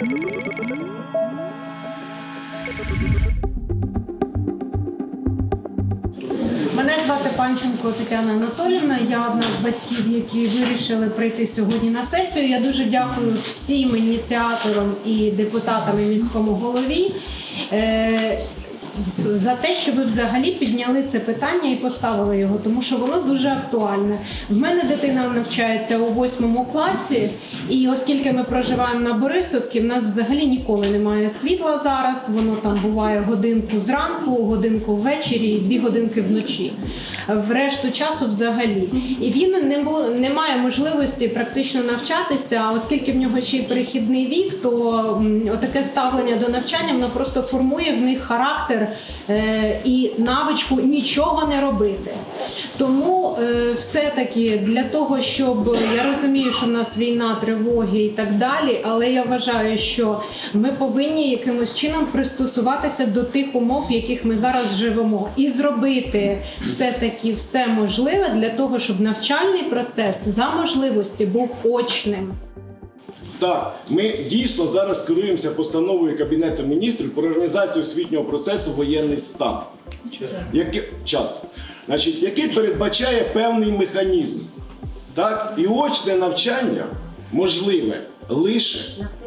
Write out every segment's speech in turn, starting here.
Мене звати Панченко Тетяна Анатолівна. Я одна з батьків, які вирішили прийти сьогодні на сесію. Я дуже дякую всім ініціаторам і депутатам і міському голові. За те, що ви взагалі підняли це питання і поставили його, тому що воно дуже актуальне. В мене дитина навчається у восьмому класі, і оскільки ми проживаємо на Борисовці, в нас взагалі ніколи немає світла зараз. Воно там буває годинку зранку, годинку ввечері дві годинки вночі. В решту часу взагалі. І він не не має можливості практично навчатися, а оскільки в нього ще й перехідний вік, то отаке ставлення до навчання воно просто формує в них характер і навичку нічого не робити. Тому е, все-таки для того, щоб я розумію, що в нас війна, тривоги і так далі, але я вважаю, що ми повинні якимось чином пристосуватися до тих умов, в яких ми зараз живемо, і зробити все-таки все можливе для того, щоб навчальний процес за можливості був очним. Так, ми дійсно зараз керуємося постановою Кабінету міністрів про організацію освітнього процесу воєнний стан. Який, час. Значить, який передбачає певний механізм. Так? І очне навчання можливе лише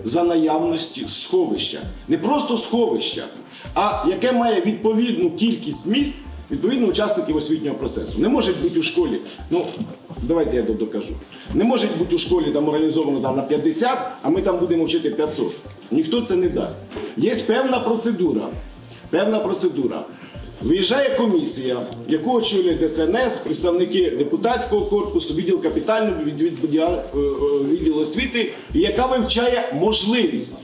за наявності сховища. Не просто сховища, а яке має відповідну кількість місць, відповідно учасників освітнього процесу. Не може бути у школі. Ну, давайте я докажу. Не може бути у школі там організовано там, на 50, а ми там будемо вчити 500. Ніхто це не дасть. Є певна процедура. Певна процедура. Виїжджає комісія, яку очолює ДСНС, представники депутатського корпусу, відділ капітального е, е, відділ освіти, яка вивчає можливість,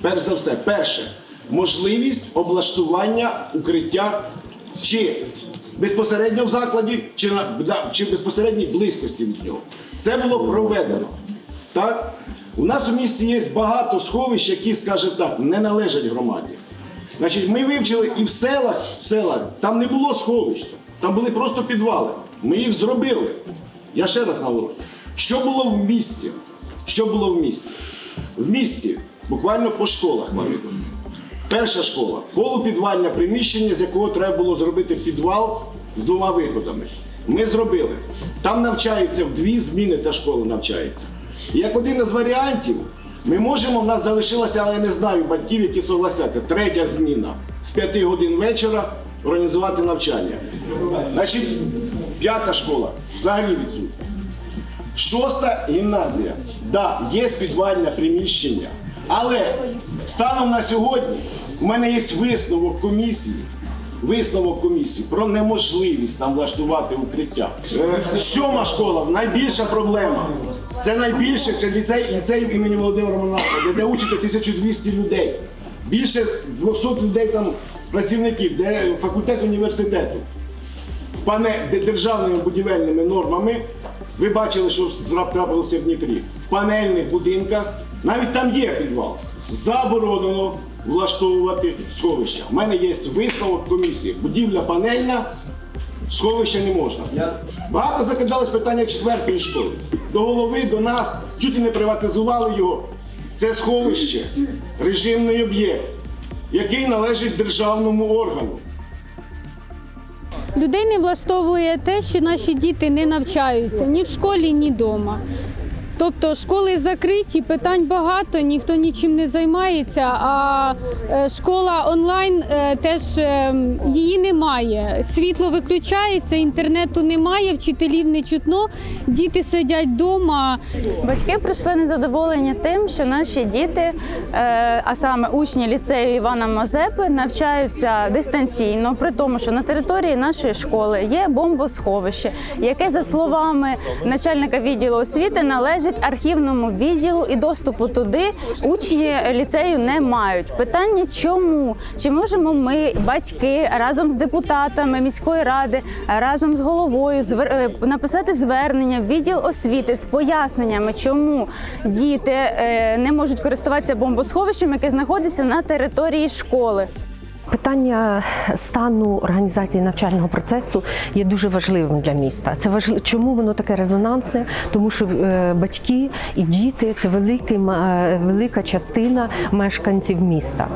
перш за все, перше, можливість облаштування укриття чи безпосередньо в закладі, чи, на, чи в безпосередній близькості від нього. Це було проведено. Так? У нас у місті є багато сховищ, які, скажімо так, не належать громаді. Значить, ми вивчили і в селах, в селах там не було сховищ, там були просто підвали. Ми їх зробили. Я ще раз наголошую. Що було в місті? Що було в місті? В місті, буквально по школах. Перша школа полупідвальне приміщення, з якого треба було зробити підвал з двома виходами. Ми зробили. Там навчаються в дві зміни ця школа навчається. І як один із варіантів, ми можемо, в нас залишилося, але я не знаю батьків, які согласяться. Третя зміна з 5 годин вечора організувати навчання. Значить, п'ята школа взагалі відсутня. Шоста гімназія. Да, є підвальне приміщення. Але станом на сьогодні у мене є висновок комісії. Висновок комісії про неможливість там влаштувати укриття. Сьома школа найбільша проблема. Це найбільше це ліцей, ліцей імені Володимира Монахова, де, учиться 1200 людей. Більше 200 людей там працівників, де факультет університету в пане де- державними будівельними нормами. Ви бачили, що трапилося в Дніпрі. В панельних будинках навіть там є підвал. Заборонено влаштовувати сховища. У мене є висновок комісії. Будівля панельна, сховища не можна. Багато закидались питання четвертої школи. До голови, до нас, чуть і не приватизували його. Це сховище, режимний об'єкт, який належить державному органу. Людей не влаштовує те, що наші діти не навчаються ні в школі, ні вдома. Тобто школи закриті, питань багато, ніхто нічим не займається. А е, школа онлайн е, теж е, її немає. Світло виключається, інтернету немає, вчителів не чутно, діти сидять вдома. Батьки прийшли незадоволені тим, що наші діти, а саме учні ліцею Івана Мазепи, навчаються дистанційно, при тому, що на території нашої школи є бомбосховище, яке, за словами начальника відділу освіти, належить архівному відділу і доступу туди учні ліцею не мають. Питання чому? Чи можемо ми, батьки, разом з депутатами міської ради, разом з головою е, написати звернення в відділ освіти з поясненнями, чому діти е, не можуть користуватися бомбосховищем, яке знаходиться на території школи. Питання стану організації навчального процесу є дуже важливим для міста. Це важливо. Чому воно таке резонансне? Тому що е, батьки і діти це великий, е, велика частина мешканців міста.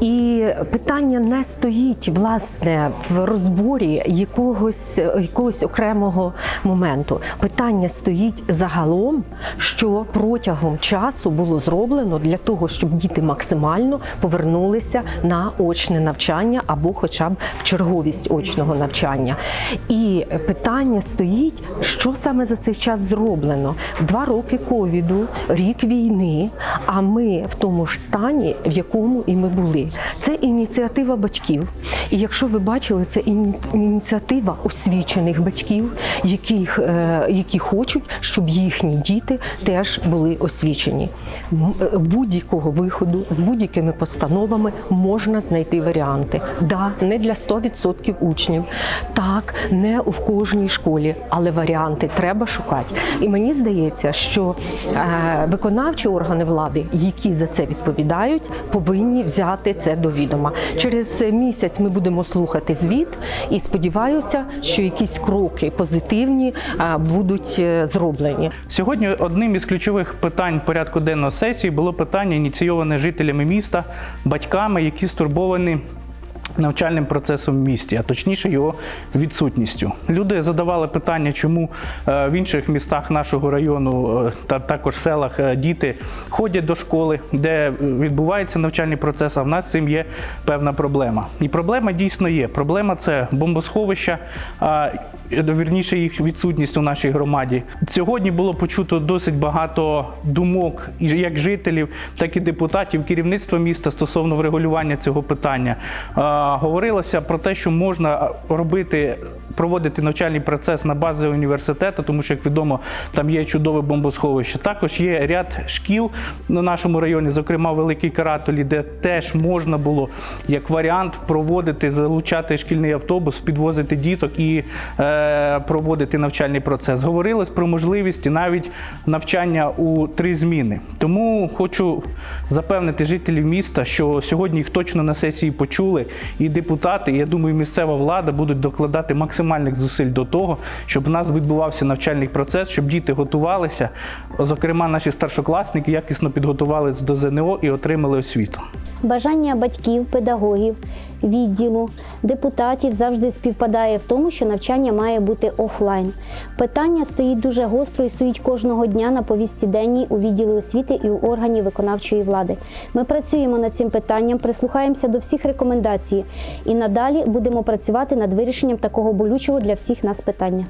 І питання не стоїть власне в розборі якогось, якогось окремого моменту. Питання стоїть загалом, що протягом часу було зроблено для того, щоб діти максимально повернулися на очне навчання або хоча б черговість очного навчання. І питання стоїть, що саме за цей час зроблено. Два роки ковіду, рік війни, а ми в тому ж стані, в якому і ми були. Це ініціатива батьків. І якщо ви бачили, це ініціатива освічених батьків, яких, е, які хочуть, щоб їхні діти теж були освічені. Е, Будь-якого виходу з будь-якими постановами можна знайти варіанти. Да, не для 100% учнів, так, не в кожній школі, але варіанти треба шукати. І мені здається, що е, виконавчі органи влади, які за це відповідають, повинні взяти це до відома. Через місяць ми будемо слухати звіт і сподіваюся, що якісь кроки позитивні е, будуть е, зроблені. Сьогодні одним із ключових питань порядку денного сесії було питання, ініційоване жителями міста, батьками, які стурбовані навчальним процесом в місті, а точніше його відсутністю. Люди задавали питання, чому е, в інших містах нашого району е, та також селах е, діти ходять до школи, де відбувається навчальний процес, а в нас з цим є певна проблема. І проблема дійсно є. Проблема це бомбосховища, вірніше їх відсутність у нашій громаді. Сьогодні було почуто досить багато думок, як жителів, так і депутатів, керівництва міста стосовно врегулювання цього питання. Говорилося про те, що можна робити. Проводити навчальний процес на базі університету, тому що, як відомо, там є чудове бомбосховище. Також є ряд шкіл на нашому районі, зокрема Великий Каратолі, де теж можна було як варіант проводити, залучати шкільний автобус, підвозити діток і е, проводити навчальний процес. Говорилось про можливість навіть навчання у три зміни. Тому хочу запевнити жителів міста, що сьогодні їх точно на сесії почули, і депутати, і я думаю, місцева влада будуть докладати максимальних зусиль до того, щоб у нас відбувався навчальний процес, щоб діти готувалися. Зокрема, наші старшокласники якісно підготувалися до ЗНО і отримали освіту. Бажання батьків, педагогів, відділу, депутатів завжди співпадає в тому, що навчання має бути офлайн. Питання стоїть дуже гостро і стоїть кожного дня на повістці денній у відділі освіти і у органів виконавчої влади. Ми працюємо над цим питанням, прислухаємося до всіх рекомендацій і надалі будемо працювати над вирішенням такого болючого для всіх нас питання.